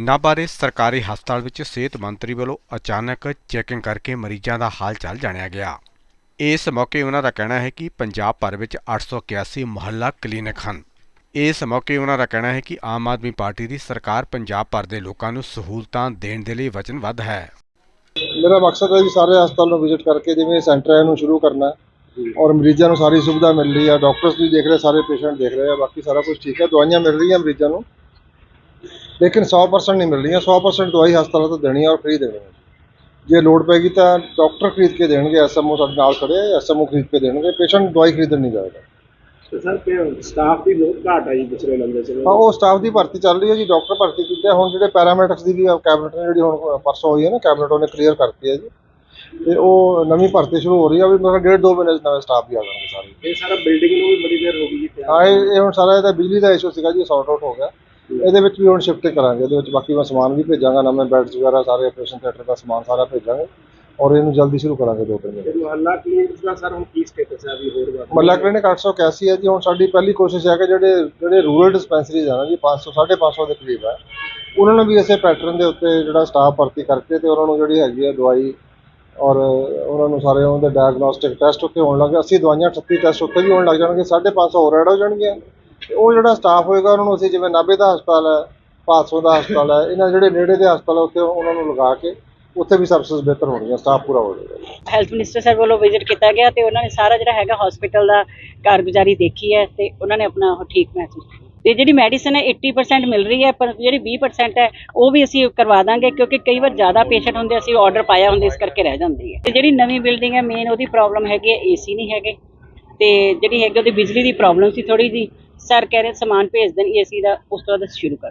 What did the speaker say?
ਨਾਭਾ ਦੇ ਸਰਕਾਰੀ ਹਸਪਤਾਲ ਵਿੱਚ ਸਿਹਤ ਮੰਤਰੀ ਵੱਲੋਂ ਅਚਾਨਕ ਚੈਕਿੰਗ ਕਰਕੇ ਮਰੀਜ਼ਾਂ ਦਾ ਹਾਲ ਚਾਲ ਜਾਣਿਆ ਗਿਆ। ਇਸ ਮੌਕੇ ਉਹਨਾਂ ਦਾ ਕਹਿਣਾ ਹੈ ਕਿ ਪੰਜਾਬ ਭਰ ਵਿੱਚ 881 ਮੁਹੱਲਾ ਕਲੀਨਿਕ ਹਨ। ਇਸ ਮੌਕੇ ਉਹਨਾਂ ਦਾ ਕਹਿਣਾ ਹੈ ਕਿ ਆਮ ਆਦਮੀ ਪਾਰਟੀ ਦੀ ਸਰਕਾਰ ਪੰਜਾਬ ਭਰ ਦੇ ਲੋਕਾਂ ਨੂੰ ਸਹੂਲਤਾਂ ਦੇਣ ਦੇ ਲਈ ਵਚਨਬੱਧ ਹੈ। ਮੇਰਾ ਮਕਸਦ ਹੈ ਜੀ ਸਾਰੇ ਹਸਪਤਾਲ ਨੂੰ ਵਿਜ਼ਿਟ ਕਰਕੇ ਜਿਵੇਂ ਸੈਂਟਰ ਹੈ ਇਹਨੂੰ ਸ਼ੁਰੂ ਕਰਨਾ ਔਰ ਮਰੀਜ਼ਾਂ ਨੂੰ ਸਾਰੀ ਸੁਵਿਧਾ ਮਿਲ ਰਹੀ ਹੈ, ਡਾਕਟਰਸ ਵੀ ਦੇਖ ਰਹੇ, ਸਾਰੇ ਪੇਸ਼ੈਂਟ ਦੇਖ ਰਹੇ ਆ, ਬਾਕੀ ਸਾਰਾ ਕੁਝ ਠੀਕ ਹੈ, ਦਵਾਈਆਂ ਮਿਲ ਰਹੀਆਂ ਮਰੀਜ਼ਾਂ ਨੂੰ। ਲੇਕਿਨ 100% ਨਹੀਂ ਮਿਲ ਰਹੀਆਂ 100% ਦਵਾਈ ਹਸਪਤਾਲਾਂ ਤੋਂ ਦੇਣੀ ਹੈ ਔਰ ਫ੍ਰੀ ਦੇਣੀ ਹੈ ਜੇ ਲੋੜ ਪੈਗੀ ਤਾਂ ਡਾਕਟਰ ਖਰੀਦ ਕੇ ਦੇਣਗੇ ਐਸਐਮਓ ਸਾਡੇ ਨਾਲ ਖੜੇ ਹੈ ਐਸਐਮਓ ਖਰੀਦ ਕੇ ਦੇਣਗੇ ਪੇਸ਼ੈਂਟ ਦਵਾਈ ਖਰੀਦਣ ਨਹੀਂ ਜਾਏਗਾ। ਸਰ ਸਟਾਫ ਦੀ ਬਹੁਤ ਘਾਟ ਆ ਜੀ ਪਿਛਲੇ ਲੰਬੇ ਸਮੇਂ ਹਾਂ ਉਹ ਸਟਾਫ ਦੀ ਭਰਤੀ ਚੱਲ ਰਹੀ ਹੈ ਜੀ ਡਾਕਟਰ ਭਰਤੀ ਕੀਤੇ ਆ। ਹੁਣ ਜਿਹੜੇ ਪੈਰਾਮੈਡਿਕਸ ਦੀ ਵੀ ਕੈਬਨਿਟ ਨੇ ਜਿਹੜੀ ਹੁਣ ਪਰਸੋਂ ਹੋਈ ਹੈ ਨਾ ਕੈਬਨਿਟ ਉਹਨੇ ਕਲੀਅਰ ਕਰਤੀ ਹੈ ਜੀ। ਤੇ ਉਹ ਨਵੀਂ ਭਰਤੀ ਸ਼ੁਰੂ ਹੋ ਰਹੀ ਹੈ ਵੀ ਮੇਰਾ ਡੇਢ ਦੋ ਮਹੀਨੇ ਨਵੇਂ ਸਟਾਫ ਵੀ ਆ ਜਾਣਗੇ ਸਾਰੇ। ਇਹ ਸਾਰਾ ਬਿਲਡਿੰਗ ਨੂੰ ਵੀ ਬੜੀ ਦੇਰ ਹੋ ਗਈ ਜੀ ਹਾਂ ਇਹ ਹੁਣ ਸਾਰਾ ਇਹਦਾ ਬਿਜਲੀ ਦਾ ਇਸ਼ੂ ਸੀਗਾ ਜੀ ਸੌਰਟ ਆਊਟ ਹੋ ਗਿਆ। ਇਹਦੇ ਵਿੱਚ ਵੀ ਹੁਣ ਸ਼ਿਫਟ ਕਰਾਂਗੇ ਇਹਦੇ ਵਿੱਚ ਬਾਕੀ ਮੈਂ ਸਮਾਨ ਵੀ ਭੇਜਾਂਗਾ ਨਵੇਂ ਬੈਡਸ ਵਗੈਰਾ ਸਾਰੇ ਆਪਰੇਸ਼ਨ ਥੀਏਟਰ ਦਾ ਸਮਾਨ ਸਾਰਾ ਭੇਜਾਂਗੇ ਔਰ ਇਹਨੂੰ ਜਲਦੀ ਸ਼ੁਰੂ ਕਰਾਂਗੇ ਦੋ ਤਿੰਨ ਤੇ ਮੁਹੱਲਾ ਕਲੀਨਿਕਸ ਦਾ ਸਰ ਹੁਣ ਕੀ ਸਟੇਟਸ ਹੈ ਵੀ ਹੋਰ ਬਾਤ ਮੱਲਾ ਕਲੀਨਿਕ 881 ਹੈ ਜੀ ਹੁਣ ਸਾਡੀ ਪਹਿਲੀ ਕੋਸ਼ਿਸ਼ ਹੈ ਕਿ ਜਿਹੜੇ ਜਿਹੜੇ ਰੂਰਲ ਡਿਸਪੈਂਸਰੀਜ਼ ਆ ਨਾ ਜੀ 500 550 ਦੇ ਕਰੀਬ ਹੈ ਉਹਨਾਂ ਨੂੰ ਵੀ ਇਸੇ ਪੈਟਰਨ ਦੇ ਉੱਤੇ ਜਿਹੜਾ ਸਟਾਫ ਭਰਤੀ ਕਰਕੇ ਤੇ ਉਹਨਾਂ ਨੂੰ ਜਿਹੜੀ ਹੈਗੀ ਹੈ ਦਵਾਈ ਔਰ ਉਹਨਾਂ ਨੂੰ ਸਾਰੇ ਉਹਨਾਂ ਦੇ ਡਾਇਗਨੋਸਟਿਕ ਟੈਸਟ ਉੱਤੇ ਹੋਣ ਲੱਗੇ ਅਸੀਂ ਦਵਾਈਆਂ 38 ਟੈਸਟ ਉੱਤੇ ਵੀ ਹੋਣ ਲੱਗ ਜਾਣਗੇ 550 ਹੋਰ ਐਡ ਹੋ ਜਾਣਗੀਆਂ। ਤੇ ਉਹ ਜਿਹੜਾ ਸਟਾਫ ਹੋਏਗਾ, ਉਹਨਾਂ ਨੂੰ ਅਸੀਂ ਜਿਵੇਂ ਨਾਭੇ ਦਾ ਹਸਪਤਾਲ ਹੈ ਭਾਦਸੋਂ ਦਾ ਹਸਪਤਾਲ ਹੈ, ਇਹਨਾਂ ਜਿਹੜੇ ਨੇੜੇ ਦੇ ਹਸਪਤਾਲ ਹੈ, ਉੱਥੇ ਉਹਨਾਂ ਨੂੰ ਲਗਾ ਕੇ ਉੱਥੇ ਵੀ ਸਰਵਿਸ ਬਿਹਤਰ ਹੋਣਗੀਆਂ ਸਟਾਫ ਪੂਰਾ ਹੋ ਜਾਏਗਾ। ਹੈਲਥ ਮਿਨਿਸਟਰ ਸਰ ਵੱਲੋਂ ਵਿਜ਼ਿਟ ਕੀਤਾ ਗਿਆ ਤੇ ਉਹਨਾਂ ਨੇ ਸਾਰਾ ਜਿਹੜਾ ਹੈਗਾ ਹਸਪੀਟਲ ਦਾ ਕਾਰਗੁਜ਼ਾਰੀ ਦੇਖੀ ਹੈ ਤੇ ਉਹਨਾਂ ਨੇ ਆਪਣਾ ਉਹ ਠੀਕ ਮਹਿਸੂਸ ਕੀਤਾ। ਤੇ ਜਿਹੜੀ ਮੈਡੀਸਨ ਹੈ 80% ਮਿਲ ਰਹੀ ਹੈ, ਪਰ ਜਿਹੜੀ 20% ਹੈ, ਉਹ ਵੀ ਅਸੀਂ ਕਰਵਾ ਦਾਂਗੇ, ਕਿਉਂਕਿ ਕਈ ਵਾਰ ਜ਼ਿਆਦਾ ਪੇਸ਼ੈਂਟ ਹੁੰਦੇ ਅਸੀਂ ਆਰਡਰ ਪਾਇਆ ਹੁੰਦੇ, ਇਸ ਕਰਕੇ ਰਹਿ ਜਾਂਦੀ ਹੈ। ਤੇ ਜਿਹੜੀ ਨਵੀਂ ਬਿਲਡਿੰਗ ਹੈ ਮੇਨ ਉਹਦੀ ਪ੍ਰੋਬਲਮ ਹੈਗੀ ਹੈ ਏਸੀ ਨਹੀਂ ਹੈਗੇ। ਤੇ ਜਿਹੜੀ ਹੈਗੀ ਉਹਦੀ ਬਿਜਲੀ ਦੀ ਪ੍ਰੋਬਲਮ ਸੀ ਥੋੜੀ ਜੀ ਸਰ ਕਹਿ ਰਹੇ ਸਮਾਨ ਭੇਜ ਦੇਣ ਏਸੀ ਦਾ ਉਸ ਤੋਂ ਬਾਅਦ ਅਸੀਂ ਸ਼ੁਰੂ ਕਰ